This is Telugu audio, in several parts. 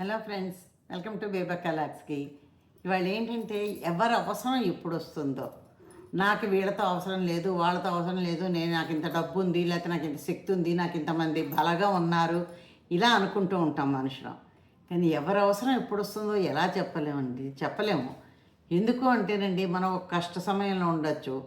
హలో ఫ్రెండ్స్ వెల్కమ్ టు బేబా కలాక్స్కి. ఇవాళ ఏంటంటే ఎవరి అవసరం ఎప్పుడు వస్తుందో. నాకు వీళ్ళతో అవసరం లేదు వాళ్ళతో అవసరం లేదు నేను నాకు ఇంత డబ్బు ఉంది లేకపోతే నాకు ఇంత శక్తి ఉంది నాకు ఇంతమంది బలగా ఉన్నారు ఇలా అనుకుంటూ ఉంటాం మనుషులం. కానీ ఎవరి అవసరం ఎప్పుడు వస్తుందో ఎలా చెప్పలేమండి చెప్పలేము. ఎందుకు అంటేనండి మనం ఒక కష్ట సమయంలో ఉండొచ్చు.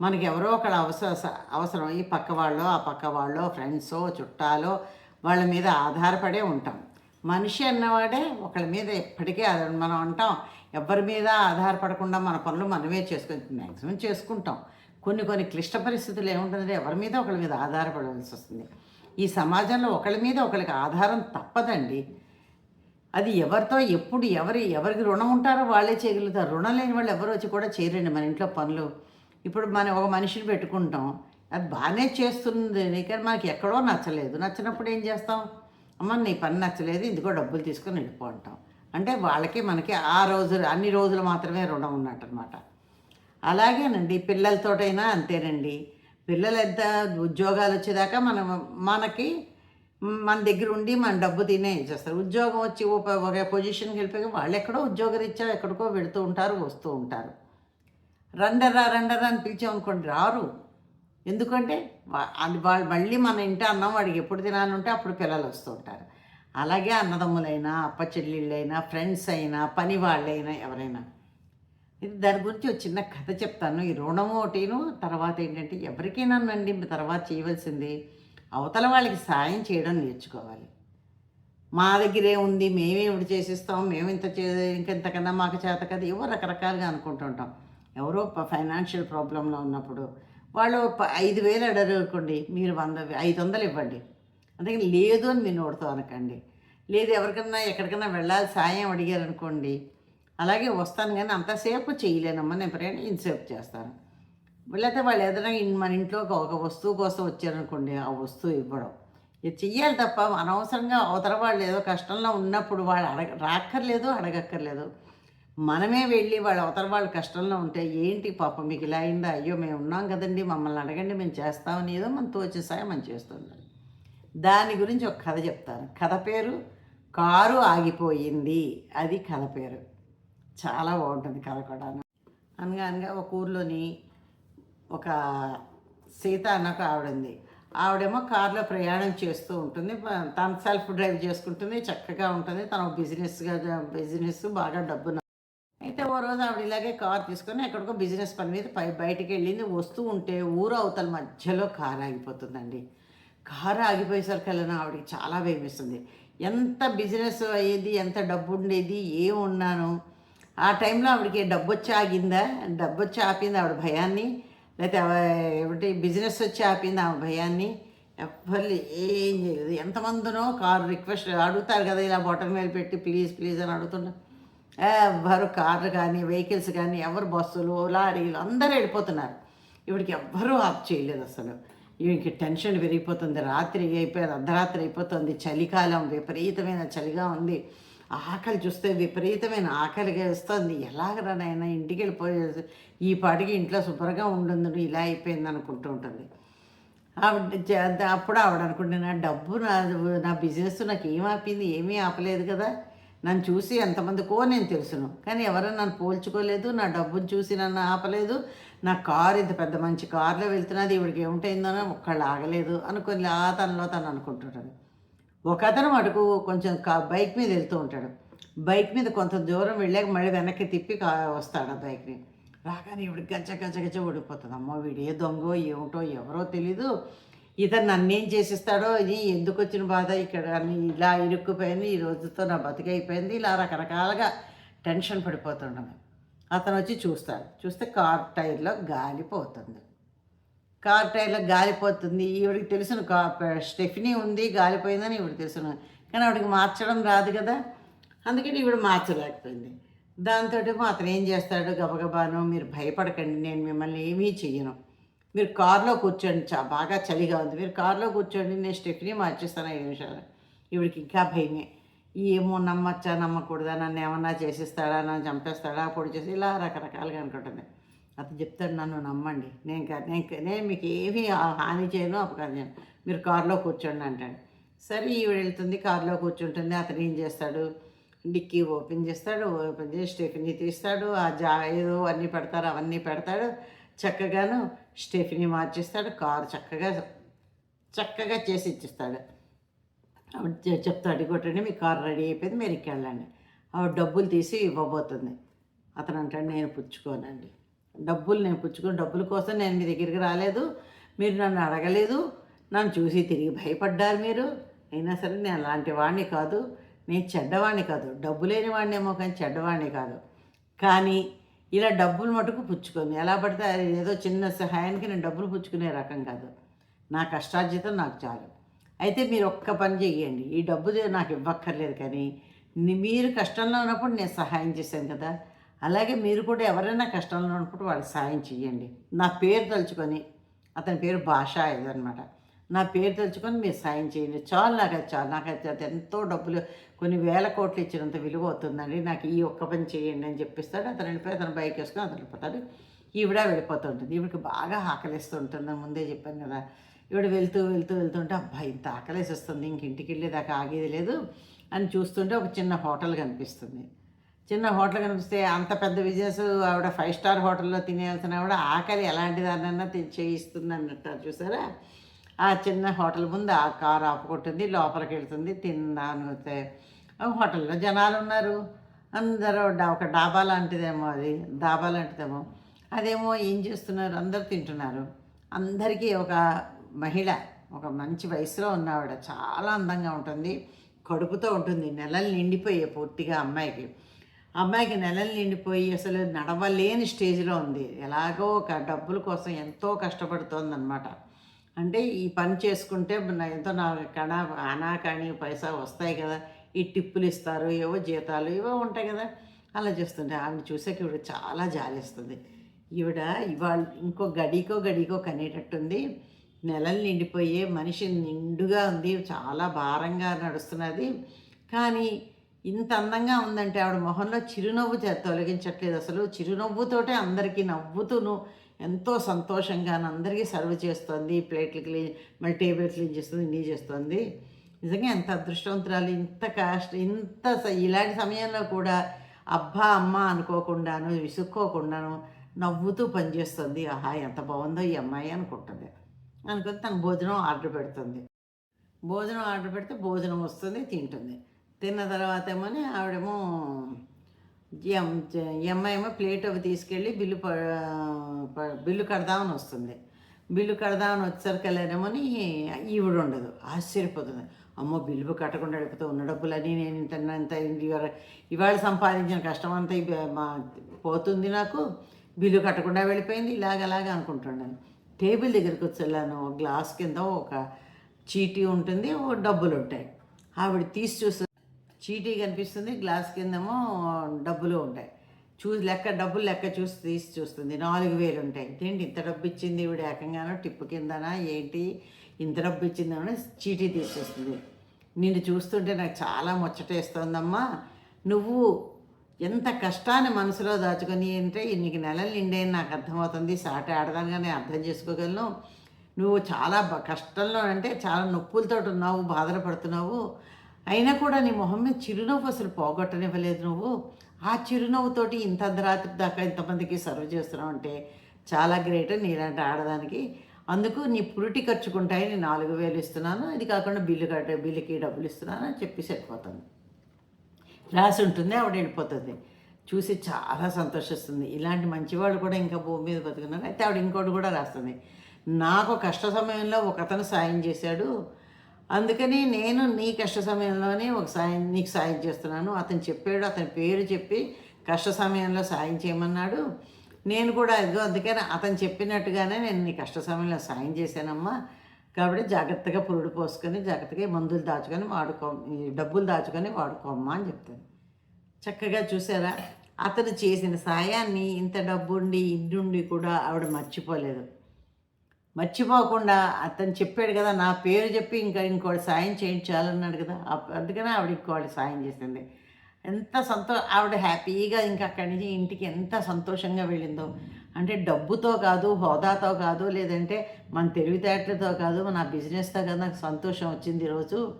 మనకి ఎవరో ఒకళ్ళ అవసర అవసరం. ఈ పక్క వాళ్ళో ఆ పక్క వాళ్ళో ఫ్రెండ్సో చుట్టాలో వాళ్ళ మీద ఆధారపడే ఉంటాం. మనిషి అన్నవాడే ఒకళ్ళ మీద ఎప్పటికీ అది మనం అంటాం. ఎవరి మీద ఆధారపడకుండా మన పనులు మనమే చేసుకుని మ్యాక్సిమం చేసుకుంటాం. కొన్ని కొన్ని క్లిష్ట పరిస్థితులు ఏముంటుందంటే ఎవరి మీద ఒకళ్ళ మీద ఆధారపడవలసి వస్తుంది. ఈ సమాజంలో ఒకళ్ళ మీద ఒకళ్ళకి ఆధారం తప్పదండి. అది ఎవరితో ఎప్పుడు ఎవరి ఎవరికి రుణం ఉంటారో వాళ్ళే చేయగలుగుతారు. రుణం లేని వాళ్ళు ఎవరు వచ్చి కూడా చేయరండి మన ఇంట్లో పనులు. ఇప్పుడు మనం ఒక మనిషిని పెట్టుకుంటాం. అది బాగానే చేస్తుంది. కానీ మనకి ఎక్కడో నచ్చలేదు. నచ్చినప్పుడు ఏం చేస్తాం? అమ్మ నీ పని నచ్చలేదు ఇందుకో డబ్బులు తీసుకొని వెళ్ళిపో అంటాం. అంటే వాళ్ళకి మనకి ఆ రోజు అన్ని రోజులు మాత్రమే రుణం ఉన్నట్టు అనమాట అలాగేనండి పిల్లలతోటైనా అంతేనండి. పిల్లలు ఎంత ఉద్యోగాలు వచ్చేదాకా మనం మనకి మన దగ్గర ఉండి మన డబ్బు తినే చేస్తారు. ఉద్యోగం వచ్చి ఒక ఒక పొజిషన్కి వెళ్ళిపోయి వాళ్ళు ఎక్కడో ఉద్యోగరీత్యా ఎక్కడికో వెళుతూ ఉంటారు వస్తూ ఉంటారు. రండరా రండరా అని పిలిచామనుకోండి రారు. ఎందుకంటే అది వాళ్ళు మళ్ళీ మన ఇంటి అన్నం వాడికి ఎప్పుడు తినాలంటే అప్పుడు పిల్లలు వస్తూ ఉంటారు. అలాగే అన్నదమ్ములైనా అప్ప చెల్లెళ్ళైనా ఫ్రెండ్స్ అయినా పని వాళ్ళైనా ఎవరైనా. ఇది దాని గురించి ఒక చిన్న కథ చెప్తాను. ఈ రుణం ఒకటిను తర్వాత ఏంటంటే ఎవరికైనానండి తర్వాత చేయవలసింది అవతల వాళ్ళకి సాయం చేయడం నేర్చుకోవాలి. మా దగ్గర ఏముంది మేమే ఇప్పుడు చేసిస్తాం మేము ఇంత చే ఇంకెంతకన్నా మాకు చేత కదా ఏవో రకరకాలుగా అనుకుంటుంటాం ఎవరో ఫైనాన్షియల్ ప్రాబ్లంలో ఉన్నప్పుడు వాళ్ళు ప- ఐదు వేలు అడరు అనుకోండి మీరు వంద ఐదు వందలు ఇవ్వండి. అందుకని లేదు అని మీరు నోడుతూ అనకండి. లేదు ఎవరికన్నా ఎక్కడికన్నా వెళ్ళాలి సాయం అడిగారు అనుకోండి అలాగే వస్తాను కానీ అంతసేపు చేయలేనమ్మా నేను ప్రయాణం ఇంతసేపు చేస్తాను. లేకపోతే వాళ్ళు ఏదైనా మన ఇంట్లో ఒక- ఒక వస్తువు కోసం వచ్చారనుకోండి ఆ వస్తువు ఇవ్వడం. ఇది చెయ్యాలి తప్ప అనవసరంగా అవతల వాళ్ళు ఏదో కష్టంలో ఉన్నప్పుడు వాళ్ళు అడగ రాక్కర్లేదు అడగక్కర్లేదు. మనమే వెళ్ళి వాళ్ళు అవతల వాళ్ళు కష్టంలో ఉంటే ఏంటి పాపం మీకు ఇలా అయిందా? అయ్యో మేము ఉన్నాం కదండి మమ్మల్ని అడగండి మేము చేస్తామని ఏదో మనతో వచ్చే సాయం మనం చేస్తుండాలి దాని గురించి ఒక కథ చెప్తాను. కథ పేరు కారు ఆగిపోయింది. అది కథ పేరు. చాలా బాగుంటుంది కథ కూడా అనగా అనగా ఒక ఊర్లోని ఒక సీత అన్న ఒక ఆవిడ ఉంది ఆవిడేమో కారులో ప్రయాణం చేస్తూ ఉంటుంది. తన తను సెల్ఫ్ డ్రైవ్ చేసుకుంటుంది చక్కగా ఉంటుంది. తన బిజినెస్గా బిజినెస్ బాగా డబ్బు అయితే ఓ రోజు ఆవిడ ఇలాగే కార్ తీసుకొని ఎక్కడికో బిజినెస్ పని మీద పై బయటికి వెళ్ళింది. వస్తూ ఉంటే ఊరు అవతల మధ్యలో కారు ఆగిపోతుందండి. కారు ఆగిపోయేసరికల్లా ఆవిడకి చాలా వేమిస్తుంది. ఎంత బిజినెస్ అయ్యేది ఎంత డబ్బు ఉండేది ఏం ఉన్నాను? ఆ టైంలో ఆవిడకి డబ్బు వచ్చి ఆగిందా? డబ్బు వచ్చి ఆపింది ఆవిడ భయాన్ని. లేకపోతే ఏమిటి బిజినెస్ వచ్చి ఆపింది ఆమె భయాన్ని. ఎవ్వరు ఏం చేయలేదు. ఎంతమందినో కారు రిక్వెస్ట్ అడుగుతారు కదా ఇలా బొటన్ మీద పెట్టి ప్లీజ్ ప్లీజ్ అని అడుగుతుంటారు. ఎవ్వరు కార్లు కానీ వెహికల్స్ కానీ ఎవరు బస్సులు లారీలు అందరూ వెళ్ళిపోతున్నారు. ఇవిడికి ఎవ్వరూ ఆఫ్ చేయలేదు అసలు. ఇవికి టెన్షన్ పెరిగిపోతుంది. రాత్రి అయిపోయింది అర్ధరాత్రి అయిపోతుంది. చలికాలం విపరీతమైన చలిగా ఉంది. ఆకలి చూస్తే విపరీతమైన ఆకలిగా వేస్తుంది. ఎలాగరా నాయన ఇంటికి వెళ్ళిపోయే ఈ పాటికి ఇంట్లో శుభ్రంగా ఉండుంది ఇలా అయిపోయింది అనుకుంటూ ఉంటుంది. ఆవిడ అప్పుడు ఆవిడ అనుకుంటే నా డబ్బు నా నా బిజినెస్ నాకు ఏం ఆపింది ఏమీ ఆపలేదు కదా. నన్ను చూసి ఎంతమందికో నేను తెలుసును. కానీ ఎవరైనా నన్ను పోల్చుకోలేదు నా డబ్బును చూసి నన్ను ఆపలేదు నా కారు ఇంత పెద్ద మంచి కారులో వెళ్తున్నది ఇవిడికి ఏమిటైందనో ఒక్కళ్ళు ఆగలేదు అనుకొని ఆ తనలో తను అనుకుంటుంటాడు ఒక అతను మటుకు కొంచెం కా బైక్ మీద వెళ్తూ ఉంటాడు. బైక్ మీద కొంత దూరం వెళ్ళాక మళ్ళీ వెనక్కి తిప్పి కా వస్తాడు ఆ బైక్ని. రాగానే ఇవిడికి గజ్జ గజ్జ గజ్జ ఓడిపోతుంది అమ్మో వీడు ఏ దొంగో ఏమిటో ఎవరో తెలీదు. ఇతను నన్నేం చేసిస్తాడో ఇది ఎందుకు వచ్చిన బాధ? ఇక్కడ అని ఇలా ఇరుక్కుపోయింది ఈ రోజుతో నా బతికైపోయింది ఇలా రకరకాలుగా టెన్షన్ పడిపోతుండమే. అతను వచ్చి చూస్తాడు. చూస్తే కార్ టైర్లో గాలిపోతుంది కార్ టైర్లో గాలిపోతుంది ఈవిడికి తెలిసిన కా స్టెఫినీ ఉంది గాలిపోయిందని ఈవిడ తెలుసును. కానీ ఆవిడకి మార్చడం రాదు కదా. అందుకని ఈవిడ మార్చలేకపోయింది. దాంతో అతను ఏం చేస్తాడు? గబగబాను మీరు భయపడకండి నేను మిమ్మల్ని ఏమీ చెయ్యను. మీరు కారులో కూర్చోండి చా బాగా చలిగా ఉంది. మీరు కారులో కూర్చోండి నేను స్టెఫ్ని మార్చేస్తాను ఐదు నిమిషాలు. ఇవిడికి ఇంకా భయమే. ఏమో నమ్మచ్చా నమ్మకూడదా నన్ను ఏమన్నా చేసిస్తాడా నన్ను చంపేస్తాడా పొడి చేసి ఇలా రకరకాలుగా అనుకుంటుంది. అతను చెప్తాడు నన్ను నమ్మండి. నేను నేను నేను మీకు ఏమీ హాని చేయను అపకారం చేయను. మీరు కారులో కూర్చోండి అంటాడు. సరే ఈవిడ వెళ్తుంది కారులో కూర్చుంటుంది. అతను ఏం చేస్తాడు? డిక్కీ ఓపెన్ చేస్తాడు ఓపెన్ చేసి స్టెఫినీ తీస్తాడు. ఆ జా ఏదో అన్నీ పెడతారు అవన్నీ పెడతాడు. చక్కగాను స్టెఫినీ మార్చిస్తాడు కారు చక్కగా చక్కగా చేసి ఇచ్చిస్తాడు. ఆవిడ చెప్తా చెప్తాడు కొట్టండి మీ కారు రెడీ అయిపోయింది మీరు ఇక్కడికి వెళ్ళండి. ఆవిడ డబ్బులు తీసి ఇవ్వబోతుంది. అతను అంటాడు నేను పుచ్చుకోనండి. డబ్బులు నేను పుచ్చుకోను డబ్బుల కోసం నేను మీ దగ్గరికి రాలేదు మీరు నన్ను అడగలేదు నన్ను చూసి తిరిగి భయపడ్డారు మీరు. అయినా సరే నేను అలాంటి వాడిని కాదు నేను చెడ్డవాడిని కాదు డబ్బు లేని వాడినేమో కానీ చెడ్డవాడిని కాదు. కానీ ఇలా డబ్బులు మటుకు పుచ్చుకొని. ఎలా పడితే ఏదో చిన్న సహాయానికి నేను డబ్బులు పుచ్చుకునే రకం కాదు. నా కష్టార్జితం నాకు చాలు. అయితే మీరు ఒక్క పని చెయ్యండి. ఈ డబ్బు నాకు ఇవ్వక్కర్లేదు కానీ మీరు కష్టంలో ఉన్నప్పుడు నేను సహాయం చేశాను కదా. అలాగే మీరు కూడా ఎవరైనా కష్టంలో ఉన్నప్పుడు వాళ్ళకి సహాయం చేయండి నా పేరు తలుచుకొని అతని పేరు భాష ఇదనమాట నా పేరు తలుచుకొని మీరు సాయం చేయండి. చాలు నాకు అది చాలు నాకు అది ఎంతో డబ్బులు కొన్ని వేల కోట్లు ఇచ్చినంత విలువ అవుతుందండి. నాకు ఈ ఒక్క పని చేయండి అని చెప్పిస్తాడు. అతను వెళ్ళిపోయి అతను బైక్ వేసుకొని అతను వెళ్ళిపోతాడు. ఈవిడ వెళ్ళిపోతుంటుంది ఈవిడికి బాగా ఆకలిస్తూ ఉంటుంది. ముందే చెప్పాను కదా. ఈవిడ వెళ్తూ వెళ్తూ వెళ్తుంటే అబ్బాయి ఇంత ఆకలేసి వస్తుంది ఇంక ఇంటికి వెళ్ళేదాకా ఆగేది లేదు అని చూస్తుంటే ఒక చిన్న హోటల్ కనిపిస్తుంది. చిన్న హోటల్ కనిపిస్తే అంత పెద్ద బిజినెస్ ఆవిడ ఫైవ్ స్టార్ హోటల్లో తినేయాల్సిన ఆవిడ ఆకలి ఎలాంటి దాన్నైనా చేయిస్తుంది అన్నట్టు చూసారా? ఆ చిన్న హోటల్ ముందు ఆ కారు ఆపుకుంటుంది లోపలికి వెళ్తుంది తిన్నాను ఆ హోటల్లో జనాలు ఉన్నారు. అందరూ ఒక డాబా లాంటిదేమో అది డాబా లాంటిదేమో. అదేమో ఏం చేస్తున్నారు? అందరు తింటున్నారు. అందరికీ ఒక మహిళ ఒక మంచి వయసులో ఉన్నవాడ చాలా అందంగా ఉంటుంది. కడుపుతో ఉంటుంది. నెలలు నిండిపోయే పూర్తిగా అమ్మాయికి. అమ్మాయికి నెలలు నిండిపోయి అసలు నడవలేని స్టేజ్లో ఉంది. ఎలాగో ఒక డబ్బుల కోసం ఎంతో కష్టపడుతోందనమాట అంటే ఈ పని చేసుకుంటే నా- ఎంతో నా కణ అనా కానీ పైసా వస్తాయి కదా. ఈ టిప్పులు ఇస్తారు ఏవో జీతాలు ఏవో ఉంటాయి కదా. అలా చేస్తుంటే ఆవిడ చూసాక ఈవిడ చాలా జాలిస్తుంది. ఈవిడ ఇవాళ ఇంకో గడికో గడికో కనేటట్టుంది. నెలలు నిండిపోయే మనిషి నిండుగా ఉంది చాలా భారంగా నడుస్తున్నది. కానీ ఇంత అందంగా ఉందంటే ఆవిడ మొహంలో చిరునవ్వు తొలగించట్లేదు. అసలు చిరునవ్వుతోటే అందరికీ నవ్వుతూను. ఎంతో సంతోషంగా అందరికీ సర్వ్ చేస్తుంది. ప్లేట్లు క్లీన్ మళ్ళీ టేబుల్ క్లీన్ చేస్తుంది నీ చేస్తుంది. నిజంగా ఎంత అదృష్టవంతురాలు ఇంత కష్ట ఇంత ఇలాంటి సమయంలో కూడా అబ్బా అమ్మ అనుకోకుండాను విసుక్కోకుండాను నవ్వుతూ పనిచేస్తుంది. ఆహా ఎంత బాగుందో ఈ అమ్మాయి అనుకుంటుంది. అనుకుని తను భోజనం ఆర్డర్ పెడుతుంది. భోజనం ఆర్డర్ పెడితే భోజనం వస్తుంది తింటుంది. తిన్న తర్వాత ఏమో ఆవిడేమో అమ్మాయి ఏమో ప్లేట్ అవి తీసుకెళ్ళి బిల్లు ప బిల్లు కడదామని వస్తుంది. బిల్లు కడదామని వచ్చేసరికెళ్ళానేమో ఈవిడ ఉండదు ఆశ్చర్యపోతుంది. అమ్మో బిల్లు కట్టకుండా వెళ్ళిపోతే ఉన్న డబ్బులని నేను ఇంత ఇంత ఇవాళ ఇవాళ సంపాదించిన కష్టం అంతా పోతుంది నాకు. బిల్లు కట్టకుండా వెళ్ళిపోయింది. ఇలాగలాగా అనుకుంటున్నాను టేబుల్ దగ్గరికి వచ్చి వెళ్ళాను ఒక గ్లాస్ కింద ఒక చీటీ ఉంటుంది. ఓ డబ్బులు ఉంటాయి ఆవిడ తీసి చూస్తే చీటీ కనిపిస్తుంది గ్లాస్ కిందేమో డబ్బులు ఉంటాయి. చూసి లెక్క డబ్బులు లెక్క చూసి తీసి చూస్తుంది. నాలుగు వేలు ఉంటాయి. ఏంటి ఇంత డబ్బు ఇచ్చింది ఇవిడ ఏకంగానో టిప్పు కిందనా? ఏంటి? ఇంత డబ్బు ఇచ్చిందని చీటీ తీసేస్తుంది నిన్ను చూస్తుంటే నాకు చాలా ముచ్చటేస్తోందమ్మా. నువ్వు ఎంత కష్టాన్ని మనసులో దాచుకొని అంటే నీకు నెలలు నిండేని నాకు అర్థమవుతుంది. సాటి కానీ అర్థం చేసుకోగలను. నువ్వు చాలా కష్టంలో అంటే చాలా నొప్పులతో ఉన్నావు బాధలు పడుతున్నావు. అయినా కూడా నీ మొహం మీద చిరునవ్వు అసలు పోగొట్టనివ్వలేదు నువ్వు. ఆ చిరునవ్వుతోటి ఇంత అర్ధరాత్రి దాకా ఇంతమందికి సర్వ్ చేస్తున్నావు అంటే చాలా గ్రేట్ నీలాంటి ఆడదానికి. అందుకు నీ పురిటి ఖర్చుకుంటాయి నేను నాలుగు వేలు ఇస్తున్నాను. ఇది కాకుండా బిల్లు కట్ట బిల్లుకి డబ్బులు ఇస్తున్నాను అని చెప్పి సరిపోతుంది. రాసి ఉంటుంది ఆవిడ వెళ్ళిపోతుంది. చూసి చాలా సంతోషిస్తుంది. ఇలాంటి మంచివాళ్ళు కూడా ఇంకా భూమి మీద బతుకున్నారు. అయితే ఆవిడ ఇంకోటి కూడా రాస్తుంది. నాకు కష్ట సమయంలో ఒక అతను సాయం చేశాడు. అందుకని నేను నీ కష్ట సమయంలోనే ఒక సాయం నీకు సాయం చేస్తున్నాను. అతను చెప్పాడు అతని పేరు చెప్పి కష్ట సమయంలో సాయం చేయమన్నాడు. నేను కూడా ఇదిగో అందుకని అతను చెప్పినట్టుగానే నేను నీ కష్ట సమయంలో సాయం చేశానమ్మా. కాబట్టి జాగ్రత్తగా పురుడు పోసుకొని జాగ్రత్తగా మందులు దాచుకొని వాడుకో డబ్బులు దాచుకొని వాడుకోమ్మా అని చెప్తాను. చక్కగా చూసారా? అతను చేసిన సాయాన్ని ఇంత డబ్బుండి ఉండి కూడా ఆవిడ మర్చిపోలేదు. మర్చిపోకుండా అతను చెప్పాడు కదా నా పేరు చెప్పి ఇంకా ఇంకోటి సాయం చేయించాలన్నాడు కదా అందుకనే ఆవిడ ఇంకోటి సాయం చేసింది. ఎంత సంతో ఆవిడ హ్యాపీగా ఇంకా అక్కడి నుంచి ఇంటికి ఎంత సంతోషంగా వెళ్ళిందో. అంటే డబ్బుతో కాదు హోదాతో కాదు లేదంటే మన తెలివితేటలతో కాదు మన బిజినెస్తో కాదు నాకు సంతోషం వచ్చింది ఈరోజు.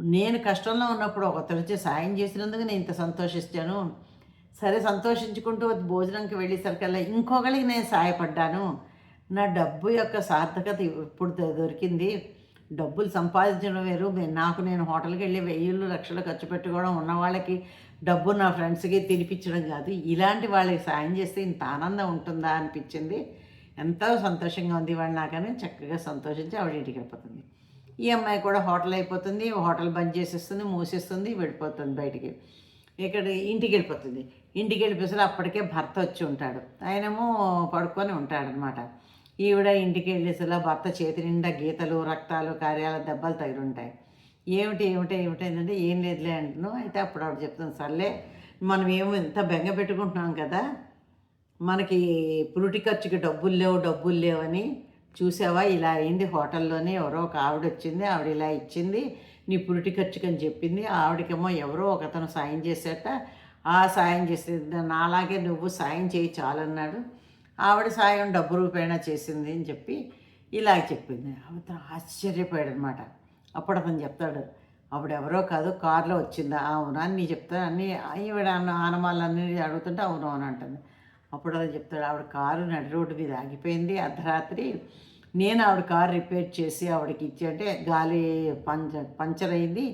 నేను కష్టంలో ఉన్నప్పుడు ఒకరు వచ్చి సాయం చేసినందుకు నేను ఇంత సంతోషిస్తాను. సరే సంతోషించుకుంటూ భోజనంకి వెళ్ళేసరికల్లా ఇంకొకరికి నేను సహాయపడ్డాను నా డబ్బు యొక్క సార్థకత ఇప్పుడు దొరికింది. డబ్బులు సంపాదించడం వేరు. నాకు నేను హోటల్కి వెళ్ళి వెయ్యిళ్ళు లక్షలు ఖర్చు పెట్టుకోవడం ఉన్న వాళ్ళకి డబ్బు నా ఫ్రెండ్స్కి తినిపించడం కాదు. ఇలాంటి వాళ్ళకి సాయం చేస్తే ఇంత ఆనందం ఉంటుందా అనిపించింది. ఎంతో సంతోషంగా ఉంది వాళ్ళు నాకని. చక్కగా సంతోషించి ఆవిడ ఇంటికి వెళ్ళిపోతుంది. ఈ అమ్మాయి కూడా హోటల్ అయిపోతుంది. హోటల్ బంద్ చేసేస్తుంది మూసేస్తుంది వెళ్ళిపోతుంది బయటికి. ఇక్కడ ఇంటికి వెళ్ళిపోతుంది. ఇంటికి వెళ్ళిపోతే అప్పటికే భర్త వచ్చి ఉంటాడు. ఆయనేమో పడుకొని ఉంటాడనమాట ఈవిడ ఇంటికి వెళ్ళేసలా భర్త చేతి నిండా గీతలు రక్తాలు కార్యాల దెబ్బలు తగిలి ఉంటాయి ఏమిటి ఏమిటి ఏమిటి ఏం లేదులే అంటున్నాం అయితే అప్పుడు ఆవిడ చెప్తాను సర్లే మనం ఏమో ఇంత బెంగ పెట్టుకుంటున్నాం కదా మనకి పురుటి ఖర్చుకి డబ్బులు లేవు డబ్బులు లేవని చూసావా? ఇలా అయింది హోటల్లోనే ఎవరో ఒక ఆవిడ వచ్చింది ఆవిడ ఇలా ఇచ్చింది నీ పురుటి ఖర్చుకి అని చెప్పింది. ఆవిడకేమో ఎవరో ఒకతను సాయం చేసేట. ఆ సాయం చేసే నాలాగే నువ్వు సాయం చేయి చాలన్నాడు. ఆవిడ సాయం డబ్బు రూపేణా చేసింది అని చెప్పి ఇలా చెప్పింది. అతను ఆశ్చర్యపోయాడు అనమాట అప్పుడు అతను చెప్తాడు అప్పుడు ఎవరో కాదు కారులో వచ్చిందా? అవునా? నీ చెప్తా అన్నీ ఈవిడ ఆనమాలన్నీ అడుగుతుంటే అవును అవును అంటుంది. అప్పుడు అతను చెప్తాడు ఆవిడ కారు నడి రోడ్డు మీద ఆగిపోయింది అర్ధరాత్రి నేను ఆవిడ కారు రిపేర్ చేసి ఆవిడకి ఇచ్చి అంటే గాలి పంచ పంచర్ అయింది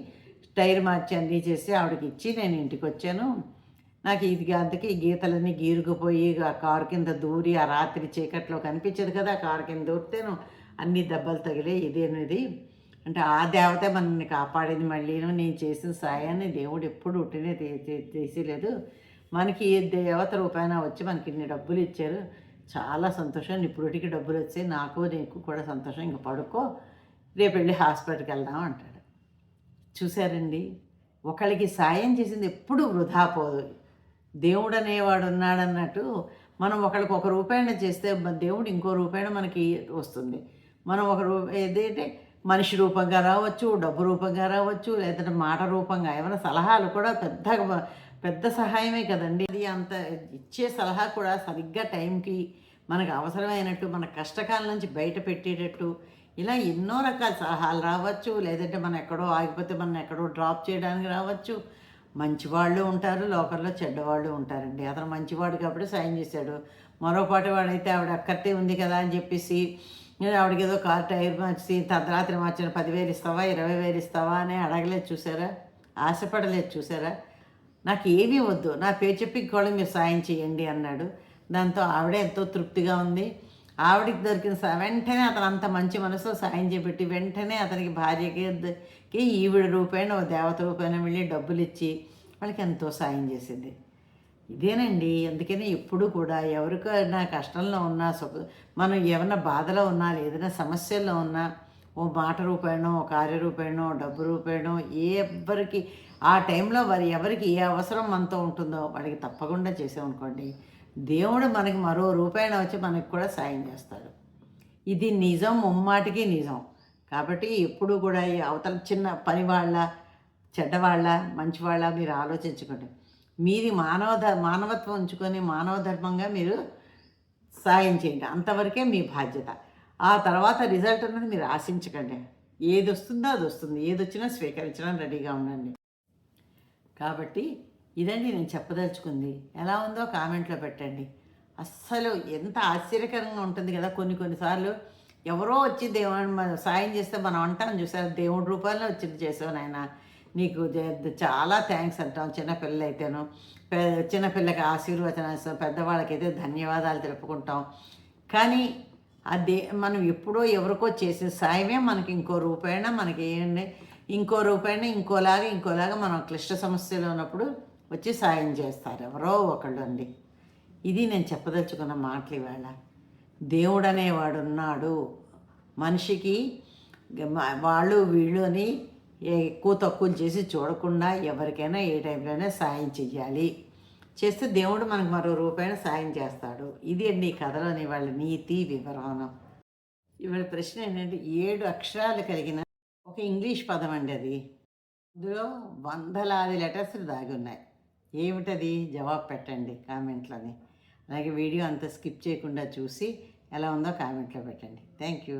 టైర్ మార్చి అన్నీ చేసి ఆవిడకి ఇచ్చి నేను ఇంటికి వచ్చాను నాకు ఇది అందుకే ఈ గీతలన్నీ గీరుకుపోయి ఆ కారు కింద దూరి ఆ రాత్రి చీకట్లో కనిపించదు కదా ఆ కారు కింద దూరితేను అన్ని దెబ్బలు తగిలే ఇదేనిది? అంటే ఆ దేవత మనల్ని కాపాడింది మళ్ళీను నేను చేసిన సాయాన్ని దేవుడు ఎప్పుడు ఉట్టినే తీసేయలేదు. మనకి ఏ దేవత రూపాయన వచ్చి మనకి ఇన్ని డబ్బులు ఇచ్చారు? చాలా సంతోషం. ఇప్పుడుకి డబ్బులు వచ్చాయి నాకు నీకు కూడా సంతోషం. ఇంక పడుకో రేపు వెళ్ళి హాస్పిటల్కి వెళ్దాం అంటాడు. చూశారండి? ఒకళ్ళకి సాయం చేసింది ఎప్పుడు వృధా పోదు. దేవుడు అనేవాడు ఉన్నాడన్నట్టు మనం ఒకరికి ఒక రూపాయన చేస్తే దేవుడు ఇంకో రూపాయన మనకి వస్తుంది. మనం ఒక రూ ఏదైతే మనిషి రూపంగా రావచ్చు డబ్బు రూపంగా రావచ్చు లేదంటే మాట రూపంగా ఏమైనా సలహాలు కూడా పెద్ద పెద్ద సహాయమే కదండి. అది అంత ఇచ్చే సలహా కూడా సరిగ్గా టైంకి మనకు అవసరమైనట్టు మన కష్టకాలం నుంచి బయట పెట్టేటట్టు ఇలా ఎన్నో రకాల సలహాలు రావచ్చు. లేదంటే మనం ఎక్కడో ఆగిపోతే మనం ఎక్కడో డ్రాప్ చేయడానికి రావచ్చు. మంచివాళ్ళు ఉంటారు లోకల్లో చెడ్డవాళ్ళు ఉంటారండి. అతను మంచివాడు కాబట్టి సాయం చేశాడు. మరో పాటి వాడైతే ఆవిడ అక్కర్తే ఉంది కదా అని చెప్పేసి ఆవిడకి ఏదో కార్ టైర్ మార్చి తద్రాత్రి మార్చిన పదివేలు ఇస్తావా ఇరవై వేలు ఇస్తావా అని అడగలేదు చూసారా? ఆశపడలేదు చూసారా? నాకు ఏమీ వద్దు. నా పేరు చెప్పి కూడా మీరు సాయం చేయండి అన్నాడు. దాంతో ఆవిడ ఎంతో తృప్తిగా ఉంది. ఆవిడకి దొరికిన వెంటనే అతను అంత మంచి మనసులో సాయం చేపెట్టి వెంటనే అతనికి భార్యకి కి ఈవిడ రూపేణ ఓ దేవత రూపేణ వెళ్ళి డబ్బులు ఇచ్చి వాళ్ళకి ఎంతో సాయం చేసింది. ఇదేనండి అందుకని ఎప్పుడు కూడా ఎవరికైనా కష్టంలో ఉన్నా సుఖ మనం ఏమైనా బాధలో ఉన్నా ఏదైనా సమస్యల్లో ఉన్నా ఓ మాట రూపాయనో ఓ కార్య రూపేణో డబ్బు రూపాయనో ఏ ఎవ్వరికి ఆ టైంలో వారి ఎవరికి ఏ అవసరం మనతో ఉంటుందో వాళ్ళకి తప్పకుండా చేసామనుకోండి దేవుడు మనకి మరో రూపాయన వచ్చి మనకి కూడా సాయం చేస్తాడు. ఇది నిజం ముమ్మాటికి నిజం. కాబట్టి ఎప్పుడు కూడా ఈ అవతల చిన్న పని వాళ్ళ చెడ్డవాళ్ళ మంచివాళ్ళ మీరు ఆలోచించుకోండి. మీది మానవ మానవత్వం ఉంచుకొని మానవ ధర్మంగా మీరు సాయం చేయండి. అంతవరకే మీ బాధ్యత. ఆ తర్వాత రిజల్ట్ అనేది మీరు ఆశించకండి. ఏది వస్తుందో అది వస్తుంది. ఏది వచ్చినా స్వీకరించడం రెడీగా ఉండండి. కాబట్టి ఇదండి నేను చెప్పదలుచుకుంది. ఎలా ఉందో కామెంట్లో పెట్టండి. అస్సలు ఎంత ఆశ్చర్యకరంగా ఉంటుంది కదా కొన్ని కొన్నిసార్లు ఎవరో వచ్చి దేవుని మనం సాయం చేస్తే మనం అంటాం చూసారు దేవుడి రూపాయల్లో వచ్చి చేసావు నాయన. నీకు చాలా థ్యాంక్స్ అంటాం చిన్నపిల్లలు అయితేను చిన్నపిల్లకి ఆశీర్వచనం ఇస్తాం పెద్దవాళ్ళకైతే ధన్యవాదాలు తెలుపుకుంటాం. కానీ అదే మనం ఎప్పుడో ఎవరికో చేసే సాయమే మనకి ఇంకో రూపాయన మనకి ఏంటి? ఇంకో రూపాయన ఇంకోలాగా ఇంకోలాగా మనం క్లిష్ట సమస్యలో ఉన్నప్పుడు వచ్చి సాయం చేస్తారు. ఎవరో ఒకళ్ళు అండి. ఇది నేను చెప్పదలుచుకున్న మాటలు ఇవాళ. దేవుడనేవాడున్నాడు. మనిషికి వాళ్ళు వీళ్ళు అని ఎక్కువ తక్కువలు చేసి చూడకుండా ఎవరికైనా ఏ టైంలోనే సాయం చెయ్యాలి. చేస్తే దేవుడు మనకు మరో రూపాయన సాయం చేస్తాడు. ఇది అండి ఈ కథలోని వాళ్ళ నీతి వివరణం ఇవాళ ప్రశ్న ఏంటంటే ఏడు అక్షరాలు కలిగిన ఒక ఇంగ్లీష్ పదం అండి అది. అందులో వందలాది లెటర్స్ దాగి ఉన్నాయి. ఏమిటది? జవాబు పెట్టండి కామెంట్లని. అలాగే వీడియో అంతా స్కిప్ చేయకుండా చూసి ఎలా ఉందో కామెంట్లో పెట్టండి. Thank you.